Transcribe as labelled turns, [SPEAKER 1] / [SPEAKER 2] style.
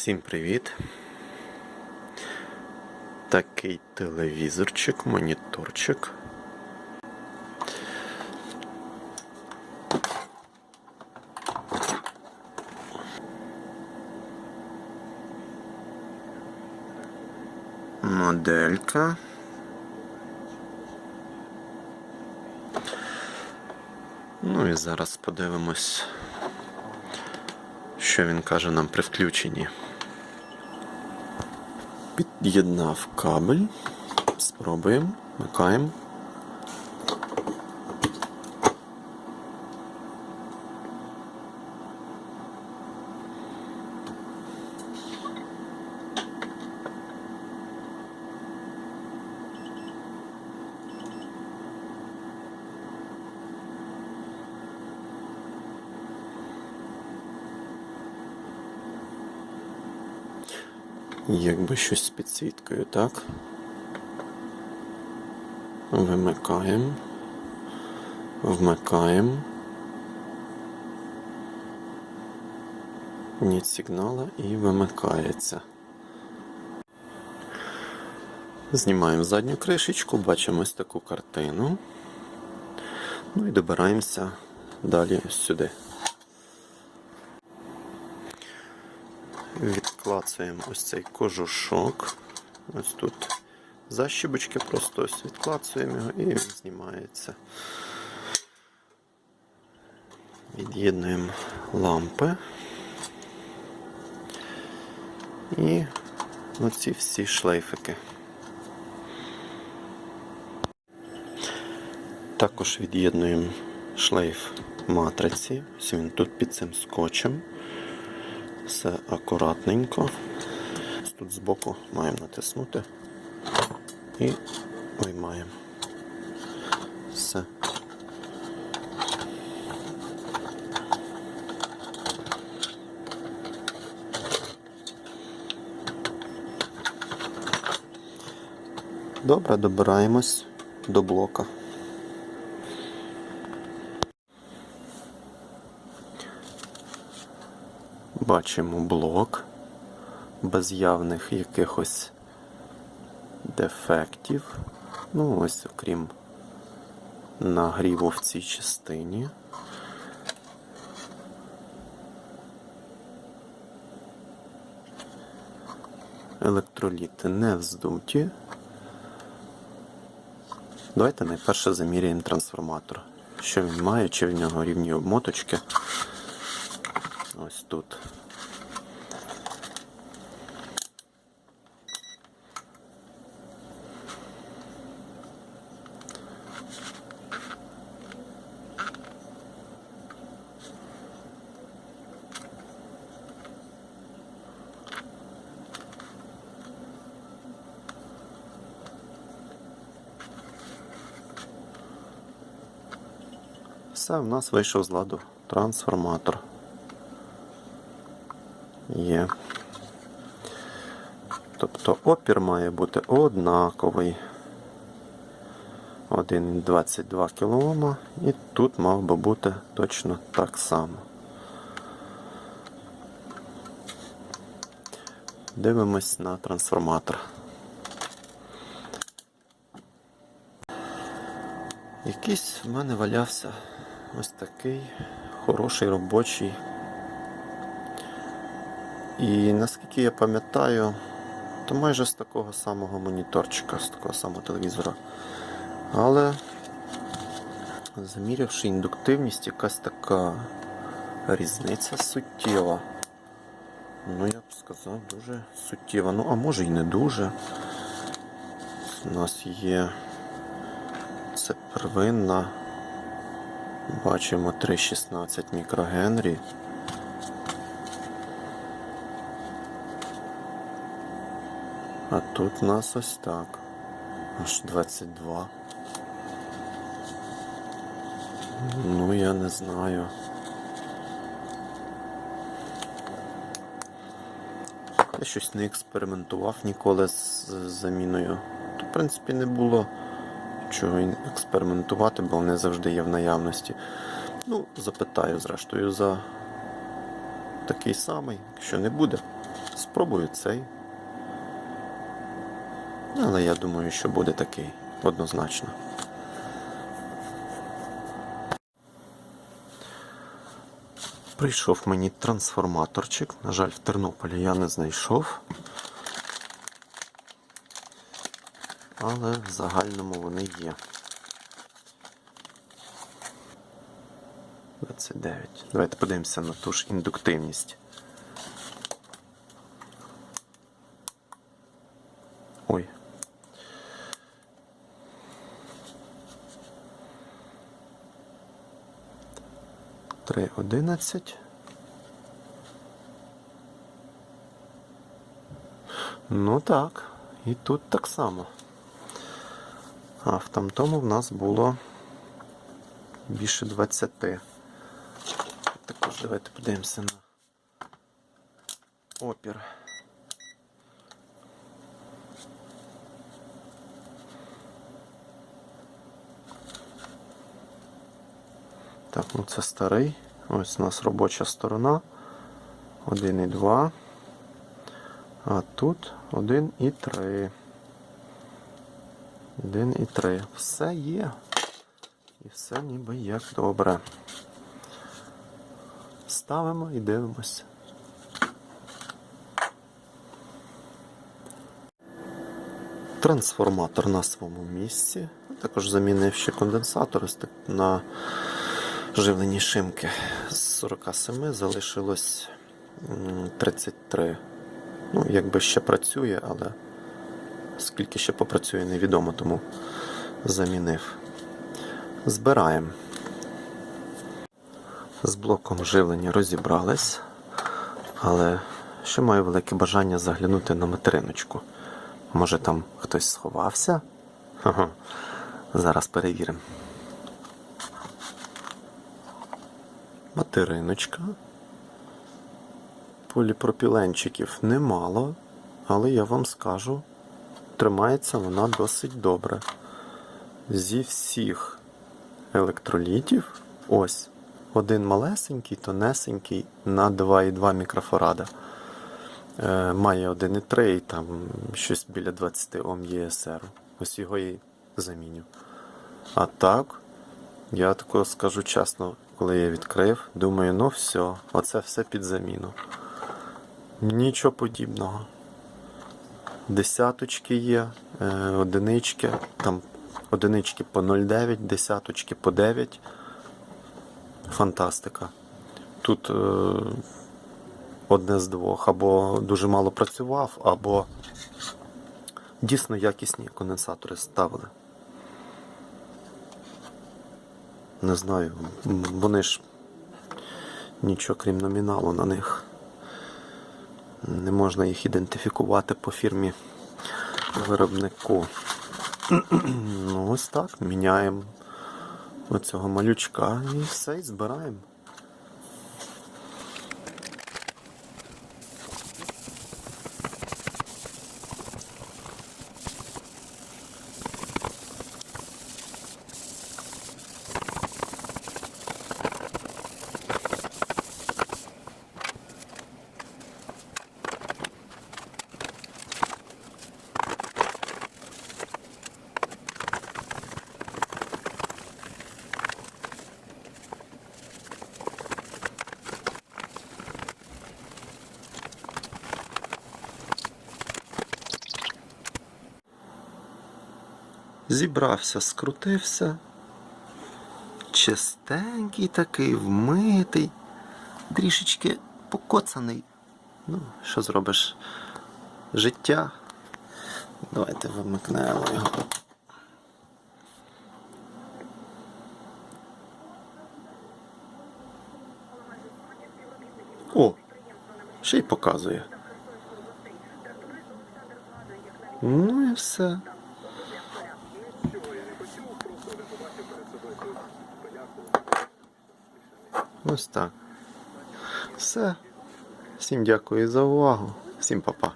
[SPEAKER 1] Всім привіт! Такий телевізорчик, моніторчик. Моделька. Ну і зараз подивимось, що він каже нам при включенні. Під'єднав кабель. Спробуємо. Вмикаємо. Якби щось з підсвіткою, так? Вимикаємо. Вмикаємо. Ніт сигнала і вимикається. Знімаємо задню кришечку, бачимо ось таку картину. Ну і добираємося далі сюди. Відклацуємо ось цей кожушок. Ось тут защібочки, просто ось відклацуємо його і він знімається. Від'єднуємо лампи. І оці всі шлейфики. Також від'єднуємо шлейф матриці. Ось він тут під цим скотчем. Все акуратненько. Тут збоку маємо натиснути і виймаємо. Все. Добре, добираємось до блока. Бачимо блок без явних якихось дефектів. Ну, ось окрім нагріву в цій частині. Електроліти не вздуті. Давайте найперше заміряємо трансформатор. Що він має, чи в нього рівні обмоточки. Ось тут. Все, в нас вийшов з ладу трансформатор. Є. Тобто опір має бути однаковий. 1,22 кОм і тут мав би бути точно так само. Дивимось на трансформатор. Якийсь в мене валявся ось такий хороший робочий. І наскільки я пам'ятаю, то майже з такого самого моніторчика, з такого самого телевізора. Але замірявши індуктивність, якась така різниця суттєва. Ну, я б сказав, дуже суттєва. Ну, а може і не дуже. У нас є це первинна. Бачимо 3,16 мікрогенрі. А тут у нас ось так. Аж 22. Ну, я не знаю. Я щось не експериментував ніколи з заміною. То, в принципі, не було чого експериментувати, бо вони завжди є в наявності. Ну, запитаю, зрештою, за такий самий, якщо не буде, Спробую цей. Але я думаю, що буде такий однозначно. Прийшов мені трансформаторчик. На жаль, в Тернополі я не знайшов. Але в загальному вони є. 29. Давайте подивимося на ту ж індуктивність. Ой. Три одинадцять. Ну так, і тут так само. А в тамтому в нас було більше 20. Також давайте подивимося на опір. Так, ну це старий. Ось у нас робоча сторона. 1 і 2. А тут 1 і 3. 1 і 3. Все є. І все ніби як добре. Ставимо і дивимося. Трансформатор на своєму місці. Також замінив ще конденсатор на живлені шимки. З 47 залишилось 33. Ну, якби ще працює, але скільки ще попрацює, невідомо, тому замінив. Збираємо. З блоком живлення розібрались, але ще маю велике бажання заглянути на материночку. Може там хтось сховався? Ха-ха. Зараз перевіримо. Материночка. Поліпропіленчиків немало, але я вам скажу, тримається вона досить добре. Зі всіх електролітів, ось, один малесенький, тонесенький на 2,2 мікрофарада. Е, має 1,3 і там щось біля 20 Ом ЄСР. Ось його і заміню. А так, я такого скажу чесно, коли я відкрив, думаю, ну все, оце все під заміну. Нічого подібного. Десяточки є, е, одинички, там одинички по 0,9, десяточки по 9. Фантастика. Тут е, одне з двох. Або дуже мало працював, або дійсно якісні конденсатори ставили. Не знаю, вони ж нічого крім номіналу на них. Не можна їх ідентифікувати по фірмі виробнику. Ну, ось так. Міняємо оцього малючка і все, і збираємо. Зібрався, скрутився. Чистенький такий, вмитий, трішечки покоцаний. Ну, що зробиш? Життя. Давайте вимикнемо його. О, ще й показує. Ну і все. Ось так. Все. Всім дякую за увагу. Всім па-па.